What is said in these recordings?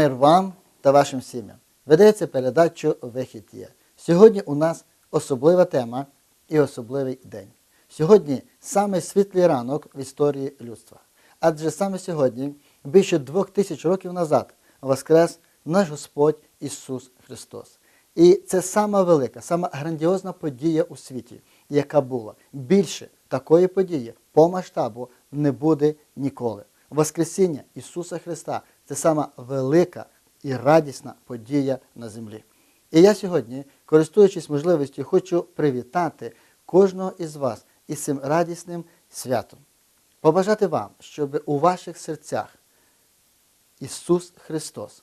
Мир вам та вашим сім'ям. Ведеться передачу Вихід є. Сьогодні у нас особлива тема і особливий день. Сьогодні саме світлий ранок в історії людства. Адже саме сьогодні, більше двох тисяч років назад, воскрес наш Господь Ісус Христос. І це сама велика, сама грандіозна подія у світі, яка була. Більше такої події по масштабу не буде ніколи. Воскресіння Ісуса Христа це сама велика і радісна подія на землі. І я сьогодні, користуючись можливістю, хочу привітати кожного із вас із цим радісним святом. Побажати вам, щоб у ваших серцях Ісус Христос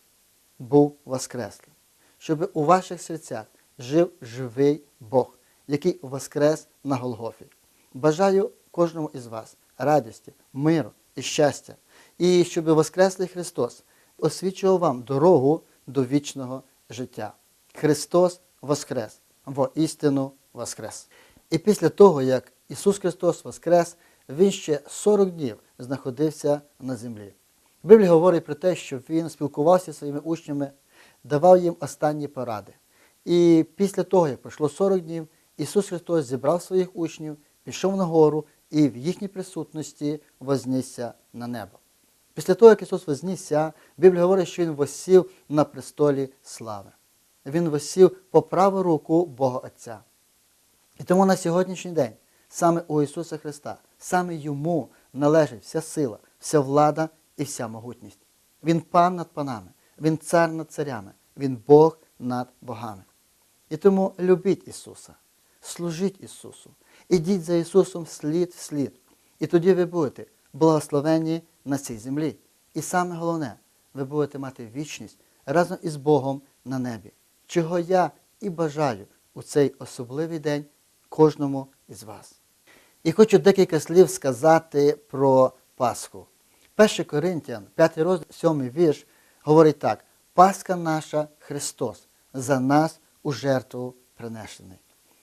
був Воскреслий, щоб у ваших серцях жив живий Бог, який воскрес на Голгофі. Бажаю кожному із вас радості, миру і щастя, і щоб Воскреслий Христос освічував вам дорогу до вічного життя. Христос Воскрес, во істину Воскрес. І після того, як Ісус Христос Воскрес, Він ще 40 днів знаходився на землі. Біблія говорить про те, що Він спілкувався зі своїми учнями, давав їм останні поради. І після того, як пройшло 40 днів, Ісус Христос зібрав своїх учнів, пішов на гору і в їхній присутності вознісся на небо. Після того, як Ісус вознісся, Біблія говорить, що Він восів на престолі слави. Він восів по праву руку Бога Отця. І тому на сьогоднішній день саме у Ісуса Христа, саме Йому належить вся сила, вся влада і вся могутність. Він пан над панами, Він цар над царями, Він Бог над богами. І тому любіть Ісуса, служіть Ісусу, ідіть за Ісусом слід в слід. І тоді ви будете благословені на цій землі. І саме головне, ви будете мати вічність разом із Богом на небі, чого я і бажаю у цей особливий день кожному із вас. І хочу декілька слів сказати про Пасху. 1 Коринтян, 5 розділ, 7 вірш, говорить так: Пасха наша Христос за нас у жертву принесений.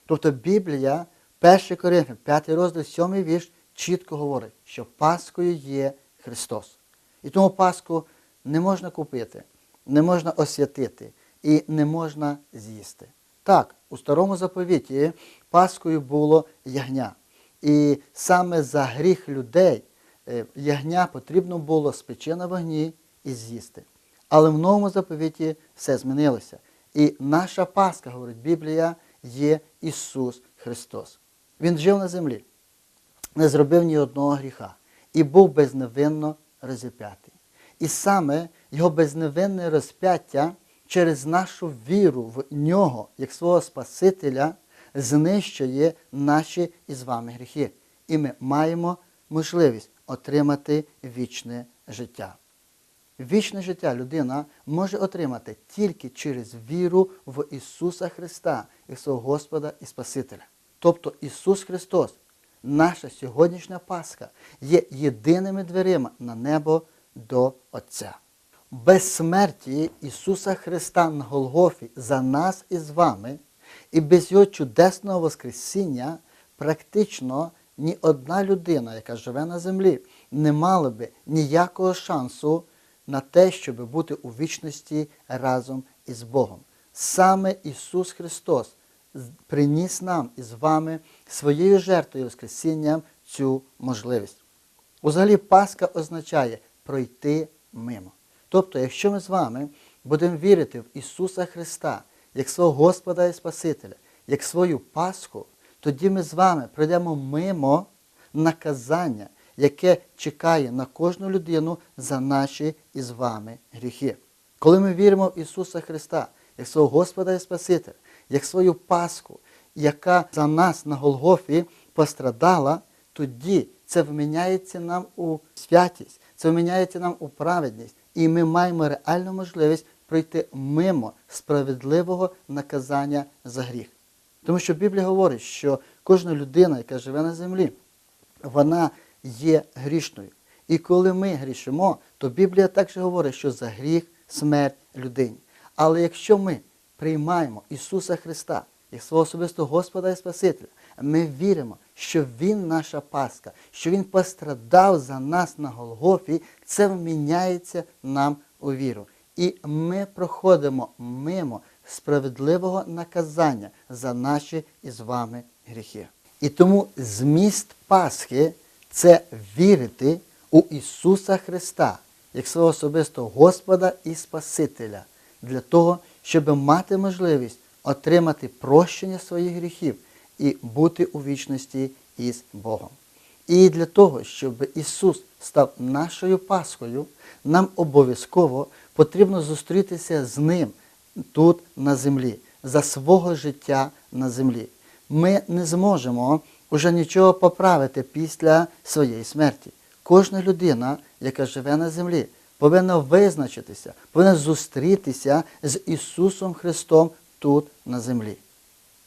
Тобто Біблія, 1 Коринтян, 5 розділ, 7 вірш, чітко говорить, що Пасхою є Христос. І тому Пасху не можна купити, не можна освятити і не можна з'їсти. Так, у старому заповіті Пасхою було ягня. І саме за гріх людей е, ягня потрібно було спечи на вогні і з'їсти. Але в новому заповіті все змінилося. І наша Пасха, говорить Біблія, є Ісус Христос. Він жив на землі, не зробив ні одного гріха і був безневинно розіп'ятий. І саме Його безневинне розп'яття через нашу віру в нього, як свого Спасителя, знищує наші із вами гріхи. І ми маємо можливість отримати вічне життя. Вічне життя людина може отримати тільки через віру в Ісуса Христа, як свого Господа і Спасителя. Тобто Ісус Христос, наша сьогоднішня Пасха, є єдиними дверима на небо до Отця. Без смерті Ісуса Христа на Голгофі за нас і з вами, і без Його чудесного Воскресіння практично ні одна людина, яка живе на землі, не мала би ніякого шансу на те, щоб бути у вічності разом із Богом. Саме Ісус Христос приніс нам із вами своєю жертвою Воскресінням цю можливість. Взагалі, Пасха означає пройти мимо. Тобто, якщо ми з вами будемо вірити в Ісуса Христа як свого Господа і Спасителя, як свою Пасху, тоді ми з вами пройдемо мимо наказання, яке чекає на кожну людину за наші і з вами гріхи. Коли ми віримо в Ісуса Христа, як свого Господа і Спасителя, як свою Пасху, яка за нас на Голгофі пострадала, тоді це вміняється нам у святість, це вміняється нам у праведність. І ми маємо реальну можливість пройти мимо справедливого наказання за гріх. Тому що Біблія говорить, що кожна людина, яка живе на землі, вона є грішною. І коли ми грішимо, то Біблія також говорить, що за гріх смерть людині. Але якщо ми приймаємо Ісуса Христа як свого особистого Господа і Спасителя, ми віримо, що Він наша Пасха, що Він пострадав за нас на Голгофі, це вміняється нам у віру. і ми проходимо мимо справедливого наказання за наші із вами гріхи. І тому зміст Пасхи це вірити у Ісуса Христа як свого особистого Господа і Спасителя для того, щоб мати можливість отримати прощення своїх гріхів і бути у вічності із Богом. І для того, щоб Ісус став нашою Пасхою, нам обов'язково потрібно зустрітися з Ним тут на землі, за свого життя на землі. Ми не зможемо уже нічого поправити після своєї смерті. Кожна людина, яка живе на землі, повинна визначитися, повинна зустрітися з Ісусом Христом тут на землі.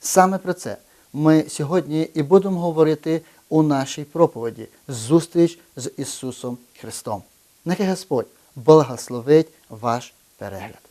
Саме про це ми сьогодні і будемо говорити у нашій проповіді зустріч з Ісусом Христом. Нехай Господь благословить ваш перегляд.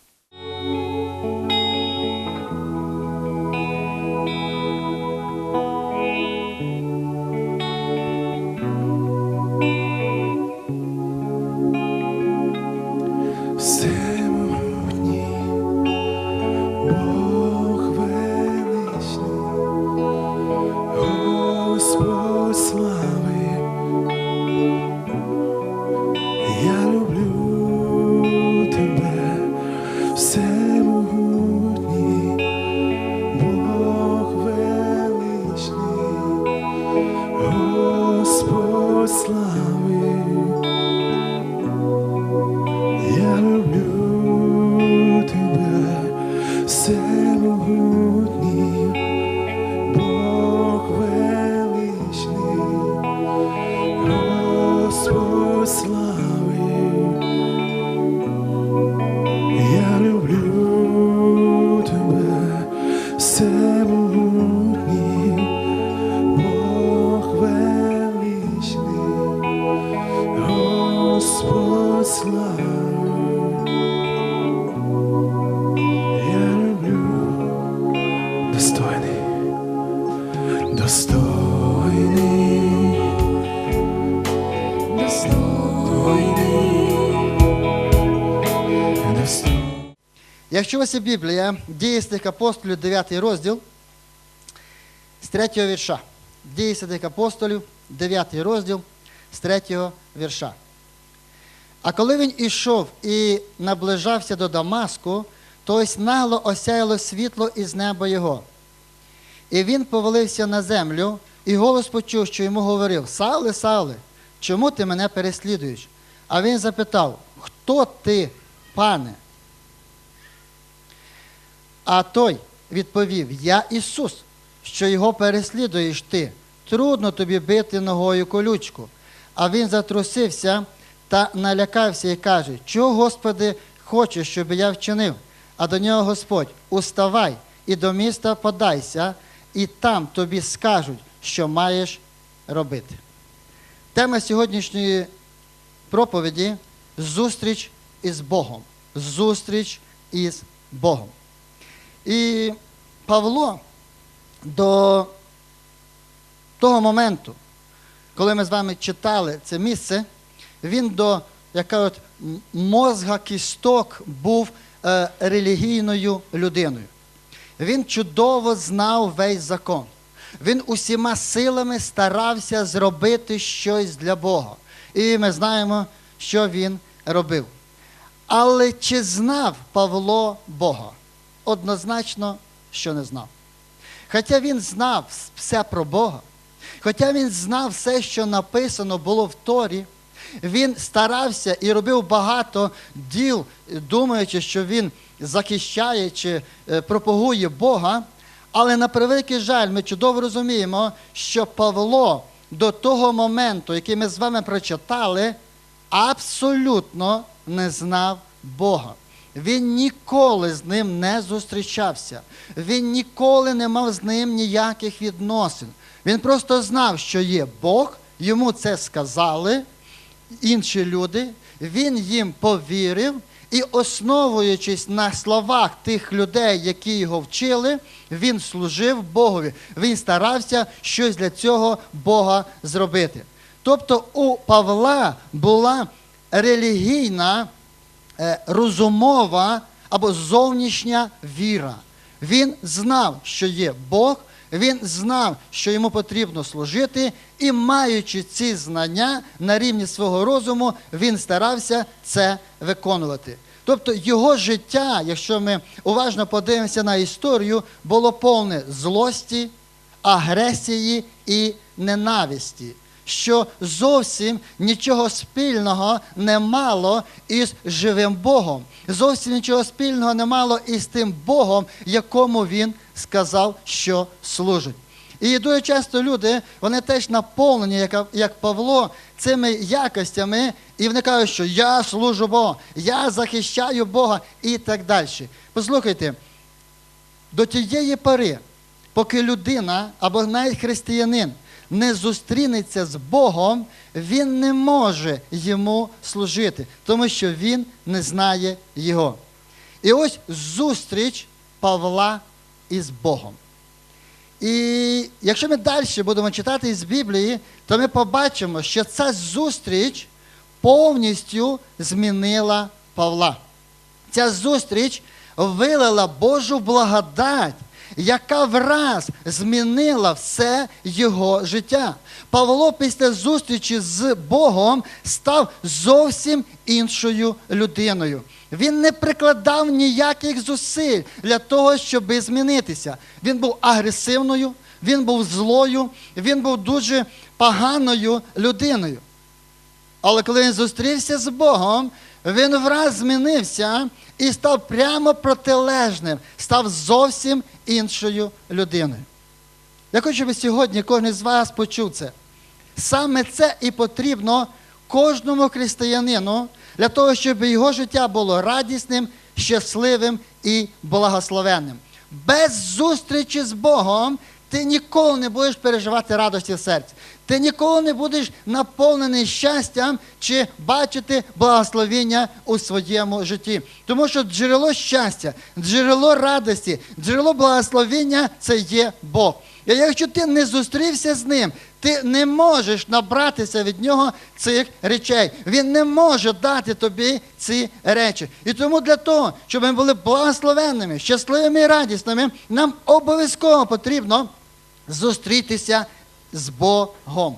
Якщо є Біблія, дії святих апостолів, 9 розділ, з 3 вірша. Дії святих апостолів, 9 розділ, з 3 вірша. А коли він ішов і наближався до Дамаску, то ось нагло осяяло світло із неба його. І він повалився на землю, і голос почув, що йому говорив: Савле, Савле, чому ти мене переслідуєш? А він запитав: Хто ти, пане? А той відповів: Я Ісус, що його переслідуєш ти. Трудно тобі бити ногою колючку. А він затрусився та налякався і каже: Чого, Господи, хочеш, щоб я вчинив? А до нього Господь, уставай і до міста подайся, і там тобі скажуть, що маєш робити. Тема сьогоднішньої проповіді зустріч із Богом. Зустріч із Богом. І Павло до того моменту, коли ми з вами читали це місце, він до от мозга кісток був е, релігійною людиною. Він чудово знав весь закон. Він усіма силами старався зробити щось для Бога. І ми знаємо, що він робив. Але чи знав Павло Бога? Однозначно, що не знав. Хоча він знав все про Бога, хоча він знав все, що написано було в Торі, він старався і робив багато діл, думаючи, що він захищає чи е, пропагує Бога. Але на превеликий жаль, ми чудово розуміємо, що Павло до того моменту, який ми з вами прочитали, абсолютно не знав Бога. Він ніколи з ним не зустрічався. Він ніколи не мав з ним ніяких відносин. Він просто знав, що є Бог, йому це сказали інші люди, він їм повірив, і, основуючись на словах тих людей, які його вчили, він служив Богові. Він старався щось для цього Бога зробити. Тобто у Павла була релігійна е, розумова або зовнішня віра. Він знав, що є Бог, він знав, що йому потрібно служити, і маючи ці знання на рівні свого розуму, він старався це виконувати. Тобто його життя, якщо ми уважно подивимося на історію, було повне злості, агресії і ненависті, що зовсім нічого спільного не мало із живим Богом. Зовсім нічого спільного не мало із тим Богом, якому він сказав, що служить. І дуже часто люди, вони теж наповнені, як, як Павло, цими якостями, і вони кажуть, що я служу Богу, я захищаю Бога і так далі. Послухайте, до тієї пори, поки людина або навіть християнин не зустрінеться з Богом, він не може йому служити, тому що він не знає його. І ось зустріч Павла із Богом. І якщо ми далі будемо читати із Біблії, то ми побачимо, що ця зустріч повністю змінила Павла. Ця зустріч вилила Божу благодать, яка враз змінила все його життя. Павло після зустрічі з Богом став зовсім іншою людиною. Він не прикладав ніяких зусиль для того, щоб змінитися. Він був агресивною, він був злою, він був дуже поганою людиною. Але коли він зустрівся з Богом, він враз змінився і став прямо протилежним, став зовсім іншою людиною. Я хочу, щоб сьогодні кожен з вас почув це. Саме це і потрібно кожному християнину для того, щоб його життя було радісним, щасливим і благословенним. Без зустрічі з Богом ти ніколи не будеш переживати радості в серці. Ти ніколи не будеш наповнений щастям чи бачити благословіння у своєму житті. Тому що джерело щастя, джерело радості, джерело благословіння це є Бог. І якщо ти не зустрівся з ним, ти не можеш набратися від нього цих речей. Він не може дати тобі ці речі. І тому для того, щоб ми були благословенними, щасливими і радісними, нам обов'язково потрібно зустрітися з Богом.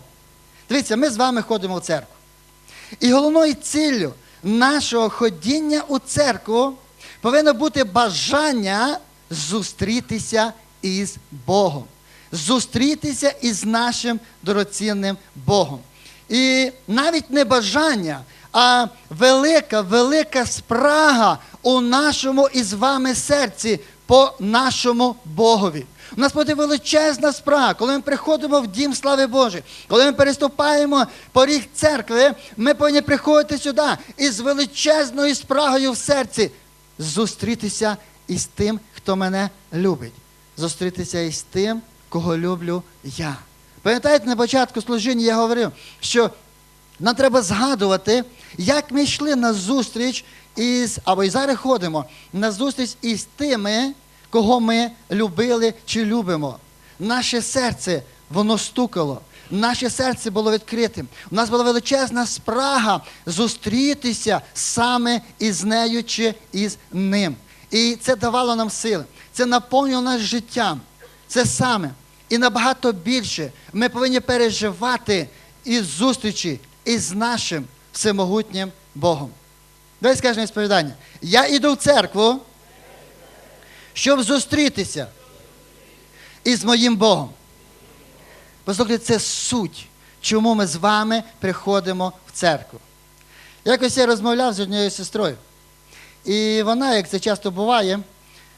Дивіться, ми з вами ходимо в церкву. І головною ціллю нашого ходіння у церкву повинно бути бажання зустрітися із Богом. Зустрітися із нашим дорогоцінним Богом. І навіть не бажання, а велика, велика спрага у нашому із вами серці по нашому Богові. У нас буде величезна справа, коли ми приходимо в дім слави Божої, коли ми переступаємо поріг церкви, ми повинні приходити сюди із величезною спрагою в серці зустрітися із тим, хто мене любить, зустрітися із тим, кого люблю я. Пам'ятаєте, на початку служіння я говорив, що нам треба згадувати, як ми йшли на зустріч із, або і зараз ходимо, на зустріч із тими, кого ми любили чи любимо. Наше серце, воно стукало. Наше серце було відкритим. У нас була величезна спрага зустрітися саме із нею чи із ним. І це давало нам сили. Це наповнювало нас життям. Це саме. І набагато більше ми повинні переживати із зустрічі із нашим всемогутнім Богом. Давай скажемо сповідання. Я йду в церкву, щоб зустрітися із моїм Богом. Послухайте, це суть, чому ми з вами приходимо в церкву. Якось я розмовляв з однією сестрою. І вона, як це часто буває,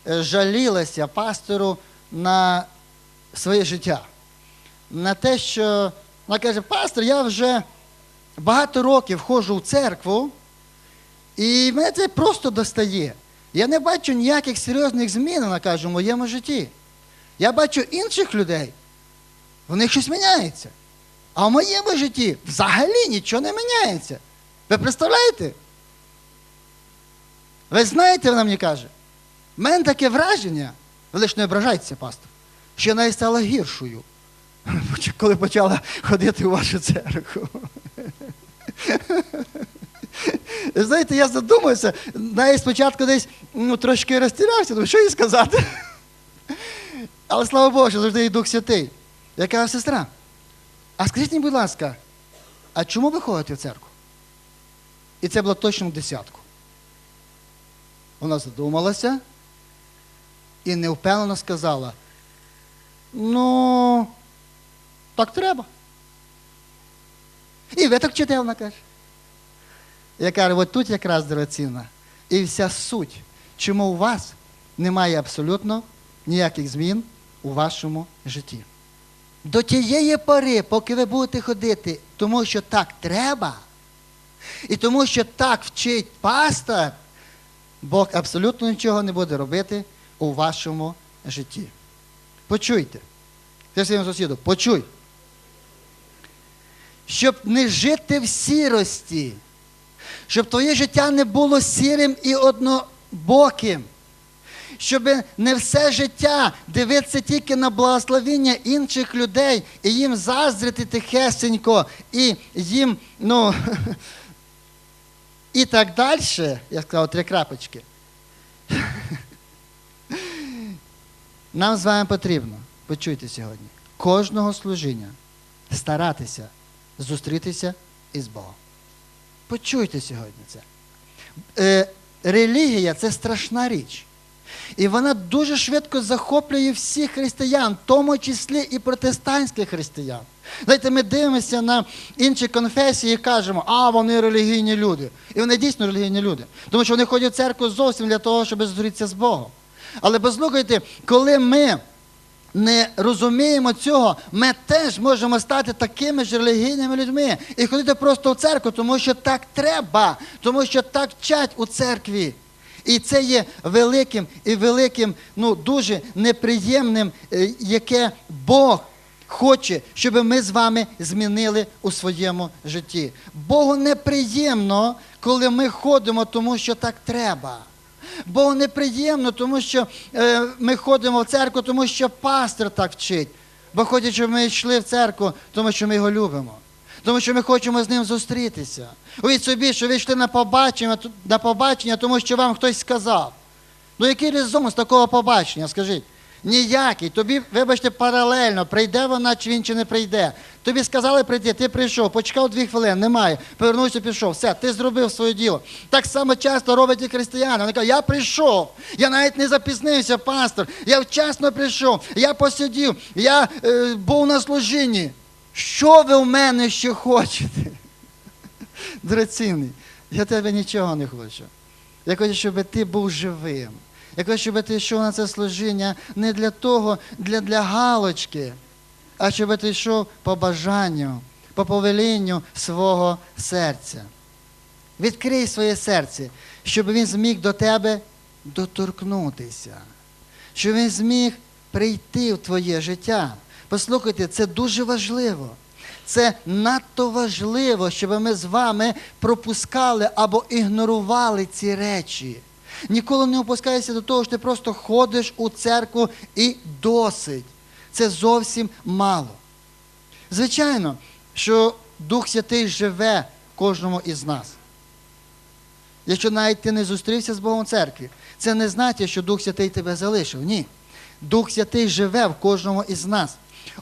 е, жалілася пастору на своє життя. На те, що вона каже, пастор, я вже багато років ходжу в церкву, і мене це просто достає. Я не бачу ніяких серйозних змін, вона каже, в моєму житті. Я бачу інших людей, в них щось міняється. А в моєму житті взагалі нічого не міняється. Ви представляєте? Ви знаєте, вона мені каже, в мене таке враження, ви лише не ображайтеся, пастор, що я навіть стала гіршою, коли почала ходити у вашу церкву. Знаєте, я задумався, навіть спочатку десь ну, трошки розтірявся, думаю, що їй сказати. Але слава Богу, завжди є Дух Святий. Я кажу, сестра, а скажіть мені, будь ласка, а чому ви ходите в церкву? І це було точно десятку. Вона задумалася і невпевнено сказала: ну, так треба. І ви так вчите, вона каже. Я кажу, от тут якраз дорогоцінна. І вся суть, чому у вас немає абсолютно ніяких змін у вашому житті. До тієї пори, поки ви будете ходити, тому що так треба, і тому що так вчить пастор, Бог абсолютно нічого не буде робити у вашому житті. Почуйте. Ти своєму сусіду, почуй. Щоб не жити в сірості, щоб твоє життя не було сірим і однобоким, щоб не все життя дивитися тільки на благословіння інших людей і їм заздрити тихесенько, і їм, ну, і так далі, я сказав три крапочки. Нам з вами потрібно, почуйте сьогодні, кожного служіння старатися зустрітися із Богом. Почуйте сьогодні це. Е, релігія це страшна річ. І вона дуже швидко захоплює всіх християн, в тому числі і протестантських християн. Знаєте, ми дивимося на інші конфесії і кажемо, а вони релігійні люди. І вони дійсно релігійні люди. Тому що вони ходять в церкву зовсім для того, щоб зустрітися з Богом. Але послухайте, коли ми не розуміємо цього, ми теж можемо стати такими ж релігійними людьми і ходити просто в церкву, тому що так треба, тому що так вчать у церкві. І це є великим і великим, ну дуже неприємним, е, яке Бог хоче, щоб ми з вами змінили у своєму житті. Богу неприємно, коли ми ходимо, тому що так треба. Богу неприємно, тому що е, ми ходимо в церкву, тому що пастор так вчить. Бо хоче, щоб ми йшли в церкву, тому що ми його любимо. Тому що ми хочемо з ним зустрітися. Уявіть собі, що ви йшли на побачення, на побачення, тому що вам хтось сказав. Ну який резон з такого побачення, скажіть? Ніякий. Тобі, вибачте, паралельно, прийде вона, чи він чи не прийде. Тобі сказали прийти, ти прийшов, почекав дві хвилини, немає. Повернувся, пішов. Все, ти зробив своє діло. Так само часто роблять і християни. Вони кажуть, я прийшов, я навіть не запізнився, пастор, я вчасно прийшов, я посидів, я е, був на служінні. Що ви в мене ще хочете? Драцінний, я тебе нічого не хочу. Я хочу, щоб ти був живим. Я хочу, щоб ти йшов на це служіння не для того, для, для галочки, а щоб ти йшов по бажанню, по повелінню свого серця. Відкрий своє серце, щоб він зміг до тебе доторкнутися, щоб він зміг прийти в твоє життя. Послухайте, це дуже важливо. Це надто важливо, щоб ми з вами пропускали або ігнорували ці речі. Ніколи не опускайся до того, що ти просто ходиш у церкву і досить. Це зовсім мало. Звичайно, що Дух Святий живе кожному із нас. Якщо навіть ти не зустрівся з Богом церкві, це не значить, що Дух Святий тебе залишив. Ні. Дух Святий живе в кожному із нас.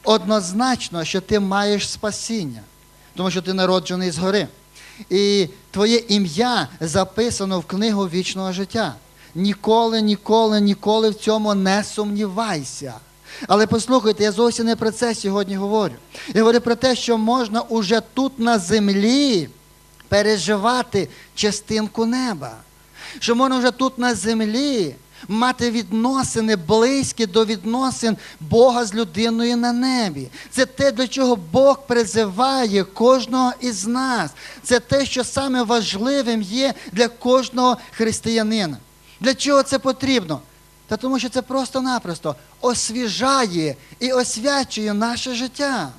Однозначно, що ти маєш спасіння, тому що ти народжений згори. І твоє ім'я записано в книгу вічного життя. Ніколи, ніколи, ніколи в цьому не сумнівайся. Але послухайте, я зовсім не про це сьогодні говорю. Я говорю про те, що можна уже тут на землі переживати частинку неба. Що можна вже тут на землі мати відносини близькі до відносин Бога з людиною на небі. Це те, до чого Бог призиває кожного із нас. Це те, що саме важливим є для кожного християнина. Для чого це потрібно? Та тому що це просто-напросто освіжає і освячує наше життя.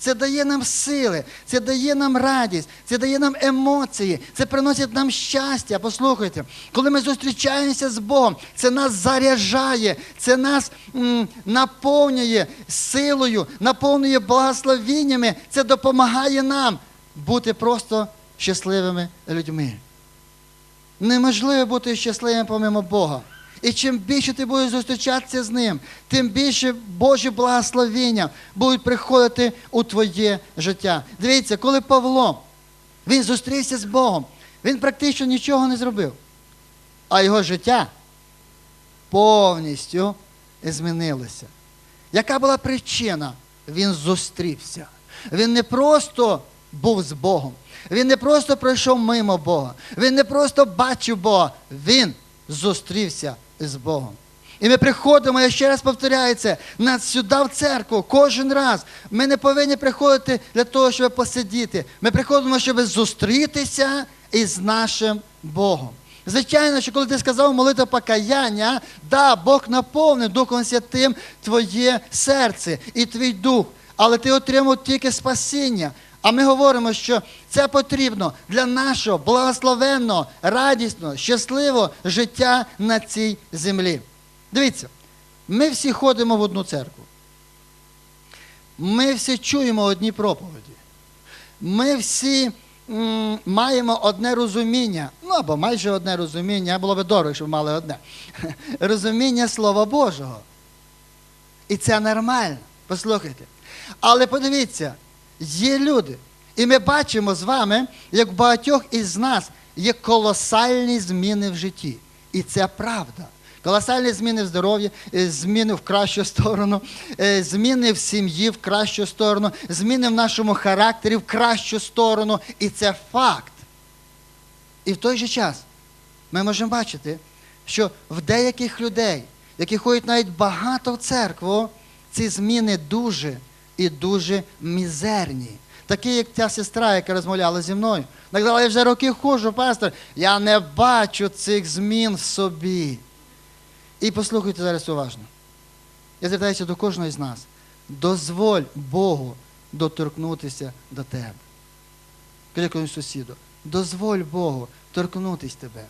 Це дає нам сили, це дає нам радість, це дає нам емоції, це приносить нам щастя. Послухайте, коли ми зустрічаємося з Богом, це нас заряджає, це нас м, наповнює силою, наповнює благословіннями, це допомагає нам бути просто щасливими людьми. неможливо бути щасливим помимо Бога. І чим більше ти будеш зустрічатися з ним, тим більше Божі благословення будуть приходити у твоє життя. Дивіться, коли Павло він зустрівся з Богом, він практично нічого не зробив, а його життя повністю змінилося. Яка була причина? Він зустрівся. Він не просто був з Богом. Він не просто пройшов мимо Бога. Він не просто бачив Бога. Він зустрівся з Богом. І ми приходимо, я ще раз повторяю це, нас сюди в церкву кожен раз. Ми не повинні приходити для того, щоб посидіти. Ми приходимо, щоб зустрітися із нашим Богом. Звичайно, що коли ти сказав молитву покаяння, да, Бог наповнив Духом Святим твоє серце і твій дух, але ти отримав тільки спасіння. А ми говоримо, що це потрібно для нашого благословенного, радісного, щасливого життя на цій землі. Дивіться, ми всі ходимо в одну церкву. Ми всі чуємо одні проповіді. Ми всі м, маємо одне розуміння, ну або майже одне розуміння, було б дорого, якщо б мали одне. Розуміння Слова Божого. І це нормально. Послухайте. Але подивіться, є люди, і ми бачимо з вами, як багатьох із нас є колосальні зміни в житті. І це правда. Колосальні зміни в здоров'ї, е, зміни в кращу сторону, е, зміни в сім'ї в кращу сторону, зміни в нашому характері в кращу сторону. І це факт. І в той же час ми можемо бачити, що в деяких людей, які ходять навіть багато в церкву, ці зміни дуже і дуже мізерні. Такі, як ця сестра, яка розмовляла зі мною. Вона казала, я вже роки ходжу, пастор, я не бачу цих змін в собі. І послухайте зараз уважно. Я звертаюся до кожного з нас. Дозволь Богу доторкнутися до тебе. Кажи сусіду, дозволь Богу торкнутися тебе.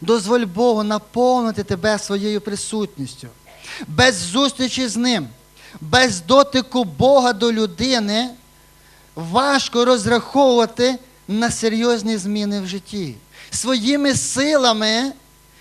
Дозволь Богу наповнити тебе своєю присутністю. Без зустрічі з Ним, без дотику Бога до людини важко розраховувати на серйозні зміни в житті. Своїми силами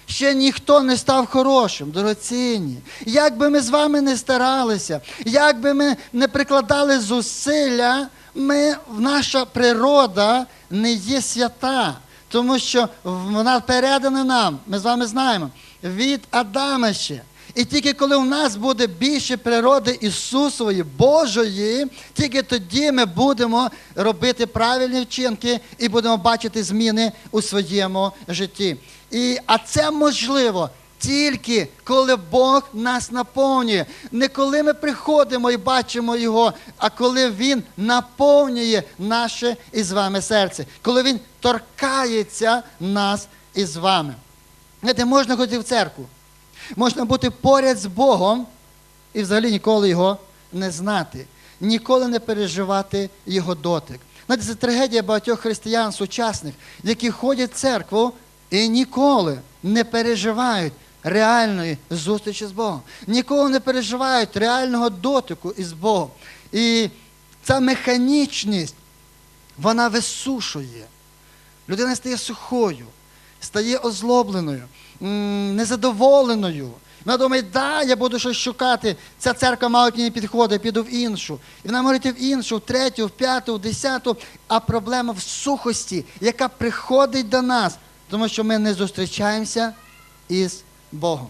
ще ніхто не став хорошим, дорогоцінні. Як би ми з вами не старалися, як би ми не прикладали зусилля, ми, наша природа не є свята, тому що вона передана нам, ми з вами знаємо, від Адама ще. І тільки коли у нас буде більше природи Ісусової, Божої, тільки тоді ми будемо робити правильні вчинки і будемо бачити зміни у своєму житті. І, а це можливо тільки коли Бог нас наповнює. Не коли ми приходимо і бачимо Його, а коли Він наповнює наше із вами серце, коли Він торкається нас із вами. Знаєте, можна ходити в церкву. Можна бути поряд з Богом і взагалі ніколи його не знати, ніколи не переживати його дотик. Знаєте, це трагедія багатьох християн сучасних, які ходять в церкву і ніколи не переживають реальної зустрічі з Богом, ніколи не переживають реального дотику із Богом. І ця механічність, вона висушує. Людина стає сухою, стає озлобленою, незадоволеною. Вона думає, да, я буду щось шукати. Ця церква мало мені підходить, піду в іншу. І вона йти в іншу, в третю, в п'яту, в десяту. А проблема в сухості, яка приходить до нас, тому що ми не зустрічаємося із Богом.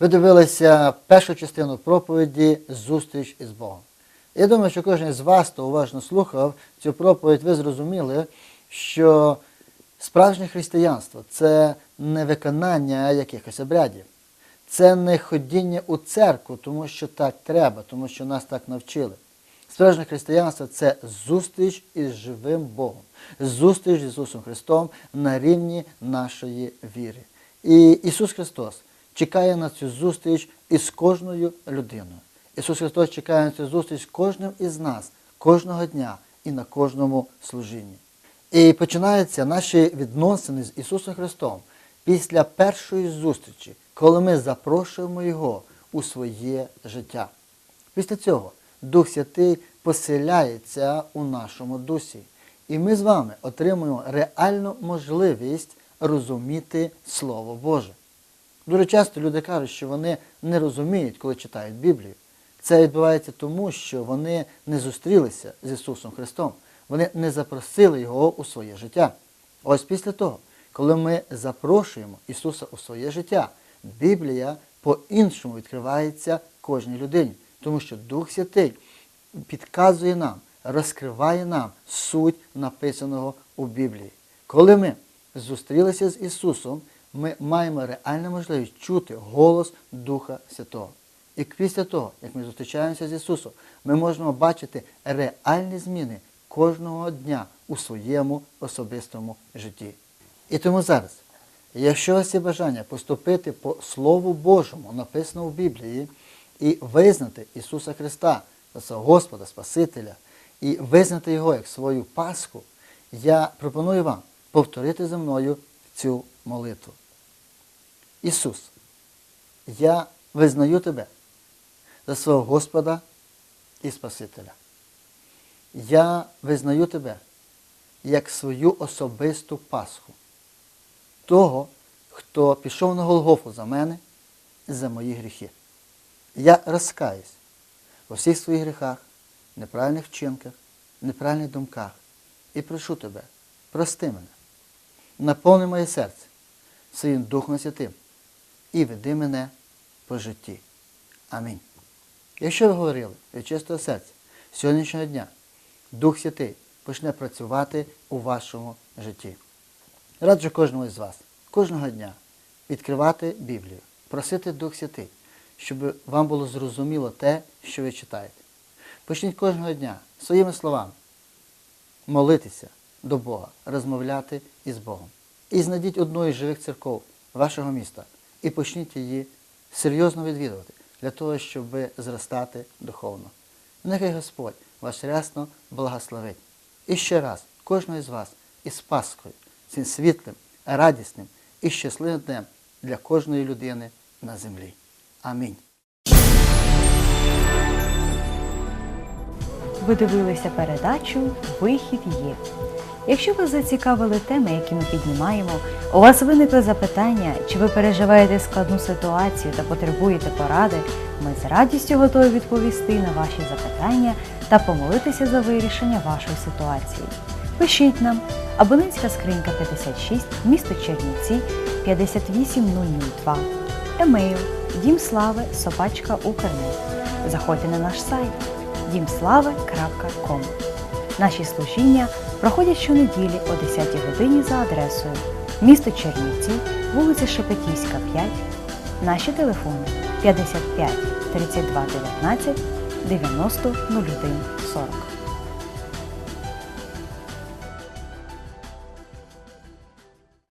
Ви дивилися першу частину проповіді Зустріч із Богом. Я думаю, що кожен з вас, хто уважно слухав цю проповідь, ви зрозуміли, що справжнє християнство це не виконання якихось обрядів. Це не ходіння у церкву, тому що так треба, тому що нас так навчили. Справжнє християнство це зустріч із живим Богом, зустріч з Ісусом Христом на рівні нашої віри. І Ісус Христос чекає на цю зустріч із кожною людиною. Ісус Христос чекає на цю зустріч з кожним із нас, кожного дня і на кожному служінні. І починаються наші відносини з Ісусом Христом після першої зустрічі, коли ми запрошуємо Його у своє життя. Після цього Дух Святий поселяється у нашому дусі. І ми з вами отримуємо реальну можливість розуміти Слово Боже. Дуже часто люди кажуть, що вони не розуміють, коли читають Біблію. Це відбувається тому, що вони не зустрілися з Ісусом Христом. Вони не запросили Його у своє життя. Ось після того, коли ми запрошуємо Ісуса у своє життя, Біблія по-іншому відкривається кожній людині, тому що Дух Святий підказує нам, розкриває нам суть написаного у Біблії. Коли ми зустрілися з Ісусом, ми маємо реальну можливість чути голос Духа Святого. І після того, як ми зустрічаємося з Ісусом, ми можемо бачити реальні зміни кожного дня у своєму особистому житті. І тому зараз, якщо у вас є бажання поступити по Слову Божому, написаному в Біблії, і визнати Ісуса Христа свого Господа, Спасителя, і визнати Його як свою Пасху, я пропоную вам повторити за мною цю молитву. Ісус, я визнаю Тебе за свого Господа і Спасителя. Я визнаю Тебе як свою особисту Пасху, того, хто пішов на Голгофу за мене і за мої гріхи. Я розкаюсь у всіх своїх гріхах, неправильних вчинках, неправильних думках і прошу Тебе, прости мене, наповни моє серце своїм Духом Святим і веди мене по житті. Амінь. Якщо ви говорили від чистого серця сьогоднішнього дня, Дух Святий почне працювати у вашому житті. Раджу кожному із вас кожного дня відкривати Біблію, просити Дух Святий, щоб вам було зрозуміло те, що ви читаєте. Почніть кожного дня своїми словами молитися до Бога, розмовляти із Богом. І знайдіть одну із живих церков вашого міста і почніть її серйозно відвідувати для того, щоб зростати духовно. Нехай Господь вас рясно благословить. І ще раз, кожного із вас із Пасхою, цим світлим, радісним і щасливим днем для кожної людини на землі. Амінь. Ви дивилися передачу Вихід є. Якщо вас зацікавили теми, які ми піднімаємо, у вас виникли запитання, чи ви переживаєте складну ситуацію та потребуєте поради, ми з радістю готові відповісти на ваші запитання та помолитися за вирішення вашої ситуації. Пишіть нам абонентська скринька 56, місто Чернівці 58002, емейл дімслави. Заходьте на наш сайт дімслави.ком. Наші служіння проходять щонеділі о 10 годині за адресою місто Чернівці, вулиця Шепетівська, 5. Наші телефони 55 32 19 90 01 40.